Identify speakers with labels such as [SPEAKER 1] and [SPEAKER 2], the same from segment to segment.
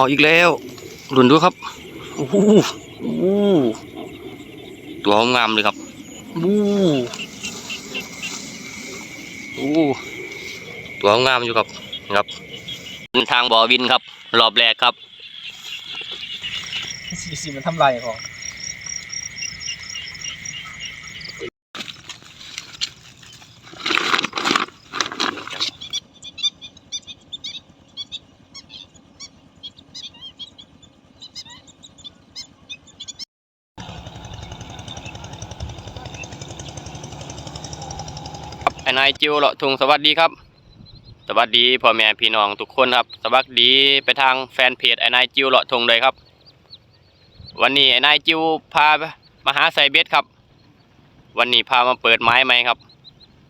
[SPEAKER 1] ออกอีกแล้วรุนด้วยครับโอ้โหโอ้โหตัวงามเลยครับบูโอ้ตัวงามอยู่ครับครับทางบ่อวินครับ รอบแรกครับ
[SPEAKER 2] สีสีมันทำลายของ
[SPEAKER 1] นายจิวเลาะทุงสวัสดีครับ สวัสดีพ่อแม่พี่น้องทุกคนครับ สวัสดีไปทางแฟนเพจไอ้นายจิวเลาะทุงเลยครับ วันนี้ไอ้นายจิวพามาหาไซเบสครับ วันนี้พามาเปิดไม้ไหมครับ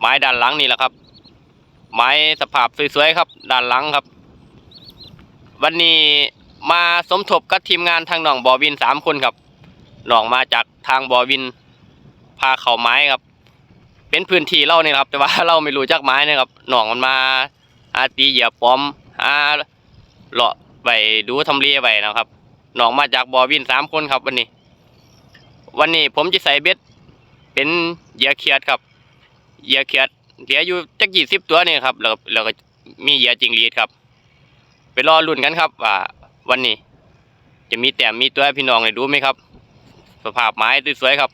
[SPEAKER 1] ไม้ด้านหลังนี่แหละครับ ไม้สภาพสวยๆครับ ด้านหลังครับ วันนี้มาสมทบกับทีมงานทางหนองบอวินสามคนครับหนองมาจากทางบอวินพาเข่าไม้ครับ เป็นพื้นที่เราเนี่ยครับ แต่ว่าเราไม่รู้จักไม้นะครับหนองมันมาอาตีเหยียบปอมอาเลาะไปดูทำเลไปนะครับหนองมาจากบอวินสามคนครับวันนี้ วันนี้ผมจะใส่เบ็ดเป็นเหยื่อเขียดครับเหยื่อเขียดเหลืออยู่จักกี่สิบตัวนี่ครับแล้วแล้วก็มีเหยื่อจิงหรีดครับ ไปรอลุ้นกันครับว่าวันนี้ จะมีแต้มมีตัวพี่น้องได้ดูไหมครับ สภาพไม้สวยๆครับ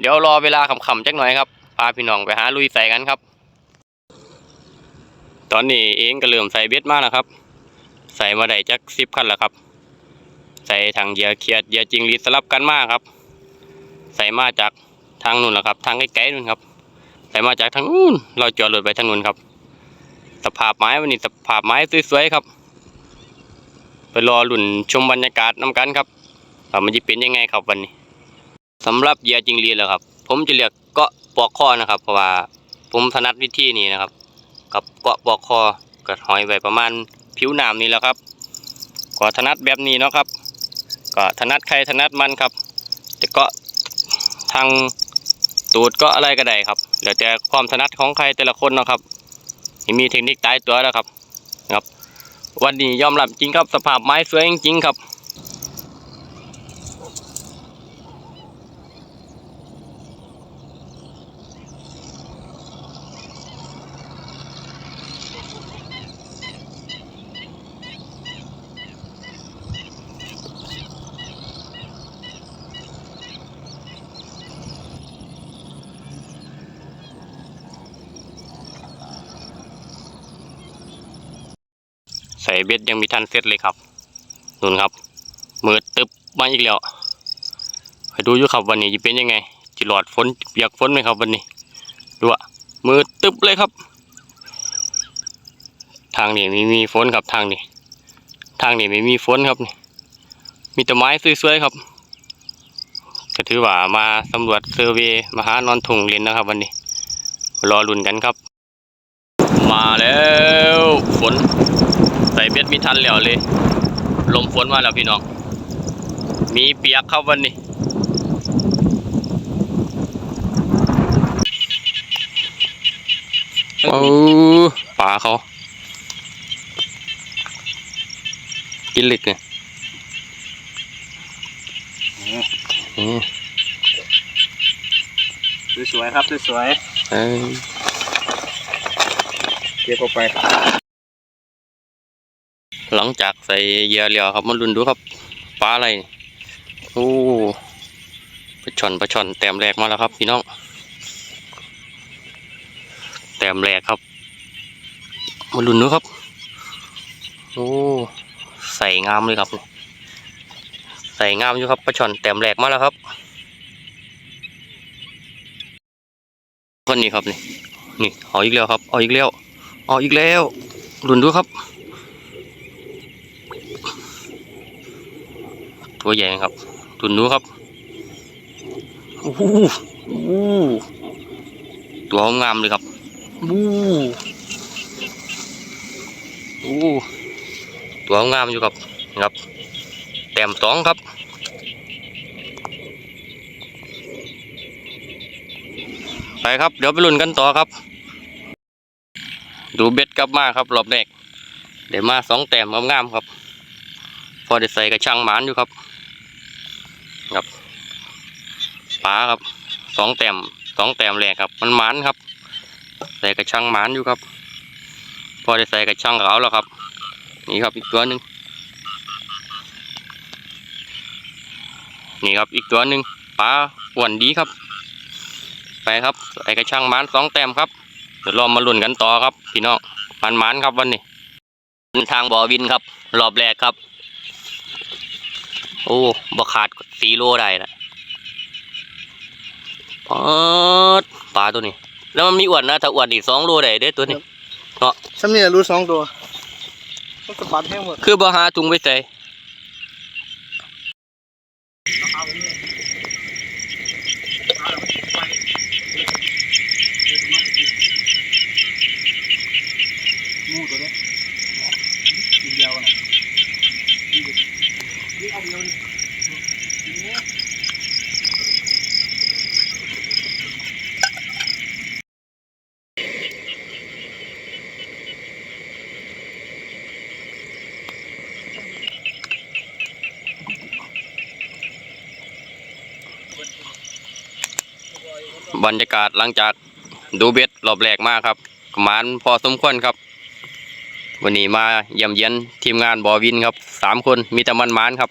[SPEAKER 1] เดี๋ยวรอเวลาขำๆจักหน่อยครับ พาพี่น้องไปหาลุยใส่กันครับ ตอนนี้เองก็เริ่มใส่เบ็ดมาแล้วครับ ใส่มาได้จักสิบคันแล้วครับ ใส่ถังเหยื่อเขียดเหยื่อจิงรีสลับกันมากครับ ใส่มาจากทางนู้นแหละครับทางไกลๆนู่นครับ ใส่มาจากทางนู้นเราจอดรถไปทางนู้นครับสภาพไม้วันนี้สภาพไม้สวยๆครับ ไปรอหลุ่นชมบรรยากาศน้กันครับว่ามันจะเป็นยังไงครับวันนี้สำหรับเหยื่อจิงรีแล้วครับ ผมจะเรียกเกาะปอกคอนะครับ เพราะว่าผมถนัดวิธีนี้นะครับ กับเกาะปอกคอกัดหอยไว้ประมาณผิวน้ำนี่แหละครับก็ถนัดแบบนี้เนาะครับ ก็ถนัดใครถนัดมันครับแต่เกาะทางตูดก็อะไรก็ได้ครับแล้วแต่ความถนัดของใครแต่ละคนนะครับมีเทคนิคตายตัวแล้วครับ ครับ วันนี้ยอมรับจริงครับสภาพไม้สวยจริงๆครับ เบ็ดยังมีทันเซตเลยครับนุ่นครับมือตึบมาอีกแล้วไปดูอยู่ครับวันนี้จะเป็นยังไงจะหลอดฝนเปียกฝนไหมครับวันนี้ดูอะมือตึบเลยครับ ทางนี้ไม่มีฝนครับทางนี้ ทางนี้ไม่มีฝนครับนี่มีแต่ไม้สวยๆครับก็ถือว่ามาสำรวจเซอร์เวย์มหานอนถุงเลนนะครับ วันนี้ รอลุนกันครับ มาแล้วฝน เบ็ดมีทันแล้วเลย ลมฝนมาแล้วพี่น้อง มีเปียกครับวันนี้โอ้ปลาเขากินเหล็กเนี่ยอืม
[SPEAKER 2] สวยๆครับสวย
[SPEAKER 1] เอ้ย
[SPEAKER 2] ๆเก็บออกไป
[SPEAKER 1] หลังจากใส่เยื่อแล้วครับมันรุนดูครับปลาอะไรโอ้ปลาช่อนปลาช่อนแต้มแรกมาแล้วครับ พี่น้องแต้มแรกครับมันรุนดูครับโอ้ใส่งามเลยครับ ใส่งามอยู่ครับปลาช่อนแต้มแรกมาแล้วครับวันนี้ครับนี่นี่เอาอีกแล้วครับเอาอีกแล้วเอาอีกแล้วรุนดูครับ ตัวใหญ่ครับ ตุนนู้ครับโอ้โหโอ้โหตัวงามเลยครับบูโอ้ตัวงามอยู่ครับครับ แต้มสองครับไปครับ เดี๋ยวไปลุ้นกันต่อครับ ดูเบ็ดกลับมาครับรอบแรกเดี๋ยวมาสองแต้มงามๆครับ พอได้ใส่กระชังหมานอยู่ครับครับปลาครับสองแต้มสองแต้มแรกครับ มันหมานครับ ใส่กระชังหมานอยู่ครับ พอได้ใส่กระชังเขาแล้วครับ นี่ครับอีกตัวหนึ่งนี่ครับอีกตัวหนึ่งปลาอ้วนดีครับ ไปครับใส่กระชังหมานสองแต้มครับเดี๋ยวเรามาลุ้นกันต่อครับ พี่น้องมันหมานครับวันนี้ทางบ่อวินครับ รอบแรกครับ โอ้บ่ขาดสี่โลได้นะปอดปลาตัวนี้ แล้วมันมีอ้วนนะ ถ้าอ้วนอีกสองโลได้เด้ตัวนี้
[SPEAKER 2] ซ้ำนี่รู้สองตัวต้องสะบัดให้หมด
[SPEAKER 1] คือบ่หาถุงไปใส่
[SPEAKER 2] มูตัวนี้กินเดียวนะนี่เอาเดียวนี่
[SPEAKER 1] บรรยากาศหลังจากดูเบ็ดรอบแรกมาครับประมาณพอสมควรครับ วันนี้มาเยี่ยมเยียนทีมงานบอวินครับสามคนมีแต่มันมานครับ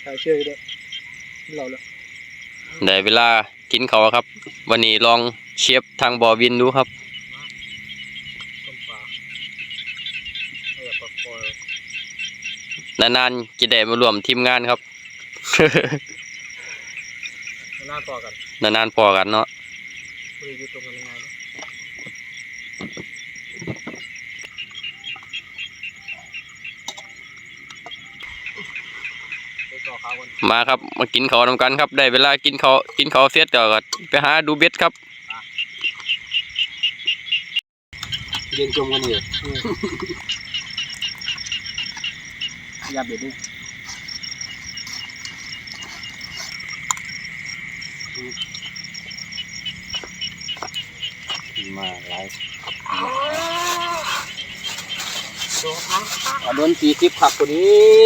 [SPEAKER 2] ใช่เชื่อได้เราแล้ว
[SPEAKER 1] ได้เวลากินเขาวครับ วันนี้ลองเชฟทางบอวินดูครับ
[SPEAKER 2] ต้มปลาเออปลาคอย
[SPEAKER 1] นานๆจะได้มารวมทีมงานครับ
[SPEAKER 2] หน้าต่อกัน
[SPEAKER 1] นานๆพอกันเนาะ
[SPEAKER 2] คุยอยู่ตรงกันยังไงนะไปต่อข้าวกัน
[SPEAKER 1] มาครับมากินเขาวนำกันครับ ได้เวลากินเขาวกินเขาวเสร็จแล้วก็ไปหาดูเบ็ดครับ
[SPEAKER 2] เรียนจมกันอยู่ ยาเบ็ดดิมาไล่โดนสี่สิบขับคนนี้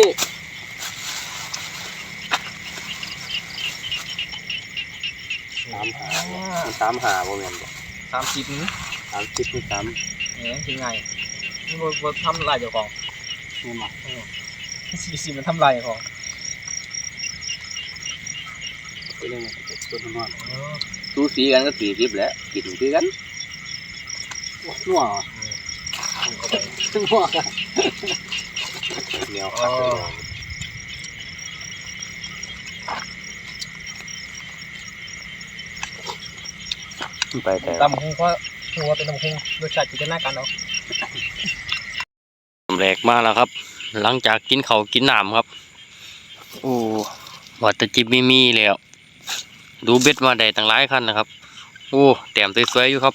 [SPEAKER 2] สามหาสามหาโมเมนต์สามสิบนี่สามสิบนี่สามเนี่ยยังไงนี่บนทำลายเจ้าของนี่มา สี่สิบมันทำลายเจ้าของไปเรื่องอะไรตัวทำนอน
[SPEAKER 1] สูสีกันก็สี่สิบแล้วกินคือกัน
[SPEAKER 2] นัวนัว
[SPEAKER 1] เหนียว
[SPEAKER 2] อ๋อ
[SPEAKER 1] ไปแต่
[SPEAKER 2] ตำคงเพราะหัวเป็นตำคงรสชาติจินตนาการเอา
[SPEAKER 1] แรกมาแล้วครับ หลังจากกินเขาวกินน้ำครับ โอ้วัตจิบมีมีแล้ว ดูเบ็ดมาได้ตั้งหลายคันนะครับ โอ้แต้มสวยๆอยู่ครับ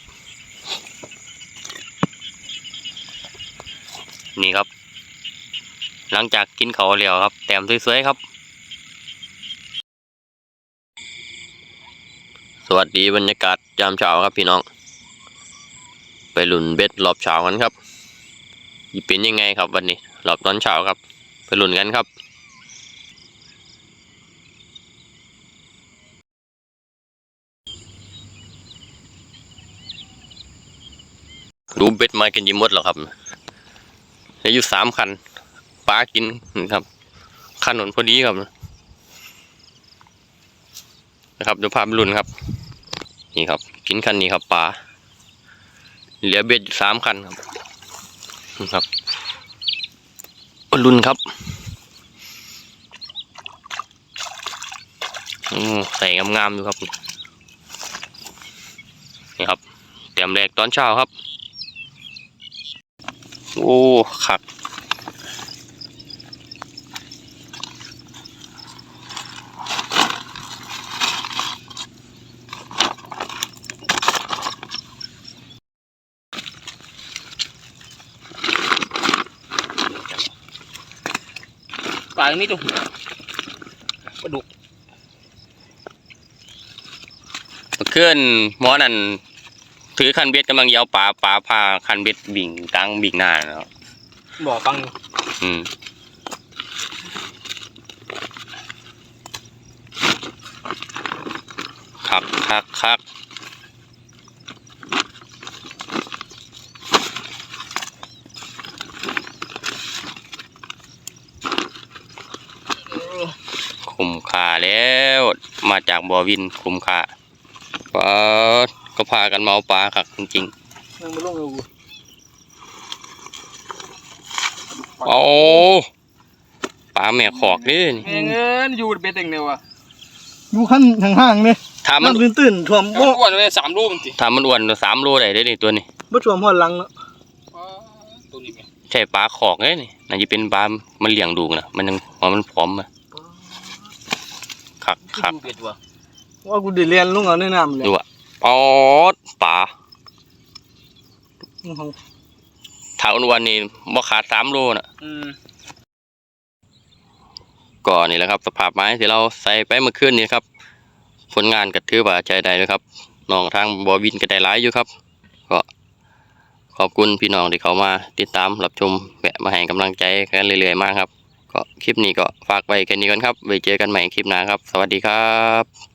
[SPEAKER 1] นี่ครับ หลังจากกินเขาวแล้วครับ แต้มสวยๆครับ สวัสดีบรรยากาศยามเช้าครับพี่น้อง ไปหลุนเบ็ดรอบเช้ากันครับอีเป็นยังไงครับวันนี้ รอบตอนเช้าครับ ไปหลุนกันครับดูเบ็ดมากันยิมหมดแล้วครับเหลืออยู่สามคันปลากินครับขนหนุนพอดีครับนะครับเดี๋ยวพาไปลุนครับ นี่ครับ กินคันนี้ครับปลาเหลือเบ็ดสามคันครับครับ ลุนครับอืมใส่งามๆอยู่ครับ นี่ครับเตรียมแรกตอนเช้าครับ โอ้ขัก ลาตรงนี้ตรงปลาดุกเคลื่อนหมอนั่นถือคันเบ็ดกำลังเยาวปลาปลาพาคันเบ็ดบิ่งกลางบิ่งหน้าเนาะ
[SPEAKER 2] บ่อฟัง
[SPEAKER 1] อืมคักคักคัก คุ้มค่าแล้ว มาจากบ่อวินคุ้มค่าปลาก็พากันเมาปลาคักจริง
[SPEAKER 2] ยังบ่ลงอยู่
[SPEAKER 1] ๆเอาปลาแม่ขอกนี่นี่
[SPEAKER 2] แม่งเอิ้นอยู่เบ็ดเองเดียวอะ
[SPEAKER 3] อยู่ขั้นห่างๆเนี่ย
[SPEAKER 1] ถ้ามั
[SPEAKER 3] มันนตื่นๆถ่วม
[SPEAKER 2] บ่
[SPEAKER 3] บ่
[SPEAKER 2] อ้วนเลย3ลูกจริง
[SPEAKER 1] ถ้ามันอ้วนสามโลได้เด้อนี่ตัวนี้
[SPEAKER 3] บ่ถ่วมหัวหลังเนาะ
[SPEAKER 2] ตัวนี้แม่
[SPEAKER 1] ใช่ปลาขอกเลยนี่น่าจะเป็นปลามันเลี้ยงดูนะมันยังหัวมันพร้อมอะ คักคัก
[SPEAKER 2] เบ็ดว่ะ
[SPEAKER 3] ว่ากูได้เรียนลงเอาในน้ำเลย
[SPEAKER 1] ดูอะปอดปลา
[SPEAKER 3] ของ
[SPEAKER 1] ถ้าอ้วนๆนี่บ่ขาดสามโลน่ะ
[SPEAKER 2] อืม
[SPEAKER 1] ก็นี่แหละครับ สภาพไม้ที่เราใส่ไปเมื่อคืนนี้ครับ ผลงานก็ถือว่าใช้ได้เลยครับน้องทางบอวินก็ได้หลายอยู่ครับ ก็ขอบคุณพี่น้องที่เขามาติดตามรับชมแวะมาให้กำลังใจกันเรื่อยๆมากครับ ก็คลิปนี้ก็ฝากไว้แค่นี้ก่อนครับไว้เจอกันใหม่คลิปหน้าครับ สวัสดีครับ